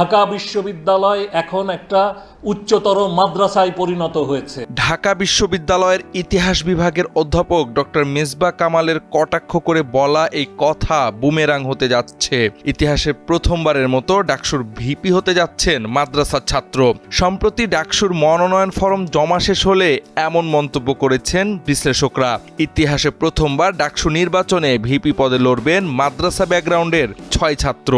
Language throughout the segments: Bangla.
ঢাকা বিশ্ববিদ্যালয় এখন একটা উচ্চতর মাদ্রাসায় পরিণত হয়েছে। ঢাকা বিশ্ববিদ্যালয়ের ইতিহাস বিভাগের অধ্যাপক ডক্টর মেজবা কামালের কটাক্ষ করে বলা এই কথা বুমেরাং হতে যাচ্ছে। ইতিহাসে প্রথমবারের মতো ডাকসুর ভিপি হতে যাচ্ছেন মাদ্রাসার ছাত্র। সম্প্রতি ডাকসুর মনোনয়ন ফরম জমা শেষ হলে এমন মন্তব্য করেছেন বিশ্লেষকরা। ইতিহাসে প্রথমবার ডাকসু নির্বাচনে ভিপি পদে লড়বেন মাদ্রাসা ব্যাকগ্রাউন্ডের ছয় ছাত্র।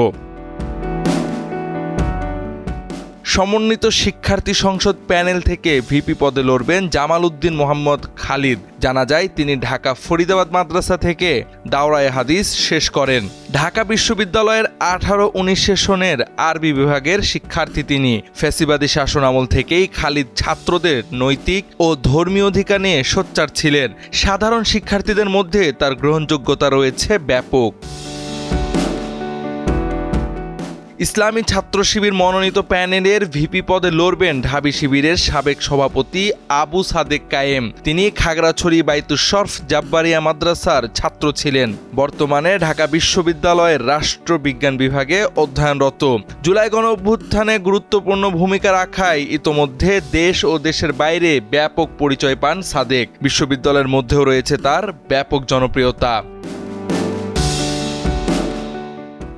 সমন্বিত শিক্ষার্থী সংসদ প্যানেল থেকে ভিপি পদে লড়বেন জামাল উদ্দিন মোহাম্মদ খালিদ। জানা যায়, তিনি ঢাকা ফরিদাবাদ মাদ্রাসা থেকে দাওরায়ে হাদিস শেষ করেন। ঢাকা বিশ্ববিদ্যালয়ের আঠারো উনিশ সেশনের আরবি বিভাগের শিক্ষার্থী তিনি। ফ্যাসিবাদী শাসন আমল থেকেই খালিদ ছাত্রদের নৈতিক ও ধর্মীয় অধিকার নিয়ে সোচ্চার ছিলেন। সাধারণ শিক্ষার্থীদের মধ্যে তার গ্রহণযোগ্যতা রয়েছে ব্যাপক। ইসলামী ছাত্র শিবির মনোনীত প্যানেলের ভিপি পদে লড়বেন ঢাবি শিবিরের সাবেক সভাপতি আবু সাদেক কায়েম। তিনি খাগড়াছড়ি বাইতুশরফ জাব্বারিয়া মাদ্রাসার ছাত্র ছিলেন। বর্তমানে ঢাকা বিশ্ববিদ্যালয়ের রাষ্ট্রবিজ্ঞান বিভাগে অধ্যয়নরত। জুলাই গণ অভ্যুত্থানে গুরুত্বপূর্ণ ভূমিকা রাখায় ইতোমধ্যে দেশ ও দেশের বাইরে ব্যাপক পরিচয় পান সাদেক। বিশ্ববিদ্যালয়ের মধ্যেও রয়েছে তার ব্যাপক জনপ্রিয়তা।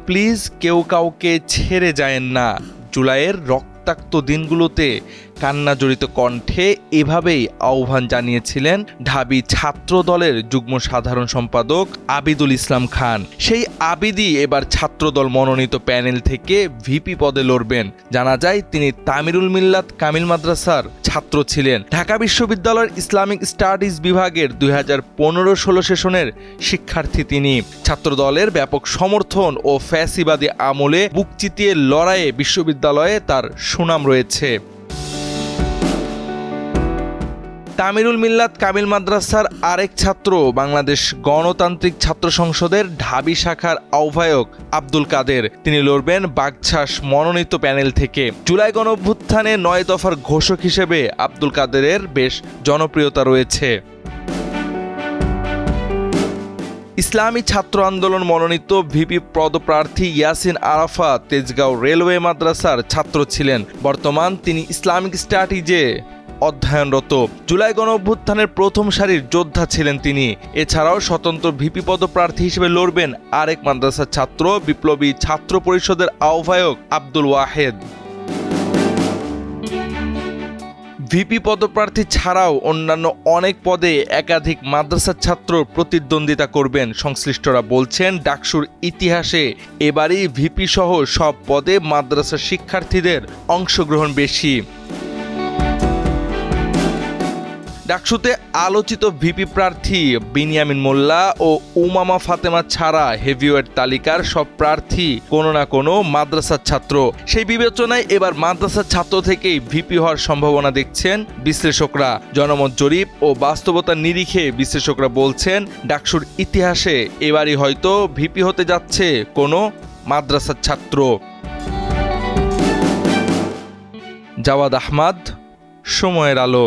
প্লিজ কেউ কাউকে ছেড়ে যায়েন না। জুলাইয়ের রক্তাক্ত দিনগুলোতে কান্নাজড়িত কণ্ঠে এভাবেই আহ্বান জানিয়েছিলেন ঢাবি ছাত্র দলের যুগ্ম সাধারণ সম্পাদক আবিদুল ইসলাম খান। সেই আবিদি এবার ছাত্রদল মনোনীত প্যানেল থেকে ভিপি পদে লড়বেন। জানা যায়, তিনি তামিরুল মিল্লাত কামিল মাদ্রাসার ছাত্র ছিলেন। ঢাকা বিশ্ববিদ্যালয়ের ইসলামিক স্টাডিজ বিভাগের দুই হাজার পনেরো ষোলো সেশনের শিক্ষার্থী তিনি। ছাত্রদলের ব্যাপক সমর্থন ও ফ্যাসিবাদী আমলে বুক চিতিয়ে লড়াইয়ে বিশ্ববিদ্যালয়ে তার সুনাম রয়েছে। তামিরুল মিল্লাত কামিল মাদ্রাসার আরেক ছাত্র বাংলাদেশ গণতান্ত্রিক ছাত্র সংসদের ঢাবি শাখার আহ্বায়ক আব্দুল কাদের। তিনি লড়বেন বাগছাস মনোনীত প্যানেল থেকে। জুলাই গণ অভ্যুত্থানে নয় দফার ঘোষক হিসেবে আব্দুল কাদেরের বেশ জনপ্রিয়তা রয়েছে। ইসলামী ছাত্র আন্দোলন মনোনীত ভিপি পদপ্রার্থী ইয়াসিন আরাফা তেজগাঁও রেলওয়ে মাদ্রাসার ছাত্র ছিলেন। বর্তমান তিনি ইসলামিক স্টাডিজে অধ্যয়নরত। জুলাই গণ অভ্যুত্থানের প্রথম সারির যোদ্ধা ছিলেন তিনি। এছাড়াও স্বতন্ত্র ভিপি পদপ্রার্থী হিসেবে লড়বেন আরেক মাদ্রাসার ছাত্র, বিপ্লবী ছাত্র পরিষদের আহ্বায়ক আব্দুল ওয়াহেদ। ভিপি পদপ্রার্থী ছাড়াও অন্যান্য অনেক পদে একাধিক মাদ্রাসার ছাত্র প্রতিদ্বন্দ্বিতা করবেন। সংশ্লিষ্টরা বলছেন, ডাকসুর ইতিহাসে এবারই ভিপি সহ সব পদে মাদ্রাসার শিক্ষার্থীদের অংশগ্রহণ বেশি। ডাকসুতে আলোচিত ভিপি প্রার্থী বিনিয়ামিন মোল্লা ও উমামা ফাতেমা ছাড়া হেভিওয়েট তালিকার সব প্রার্থী কোনো না কোনো মাদ্রাসার ছাত্র। সেই বিবেচনায় এবার মাদ্রাসার ছাত্র থেকেই ভিপি হওয়ার সম্ভাবনা দেখছেন বিশ্লেষকরা। জনমত জরিপ ও বাস্তবতার নিরিখে বিশ্লেষকরা বলছেন, ডাকসুর ইতিহাসে এবারই হয়তো ভিপি হতে যাচ্ছে কোনো মাদ্রাসার ছাত্র। জাওয়াদ আহমাদ, সময়ের আলো।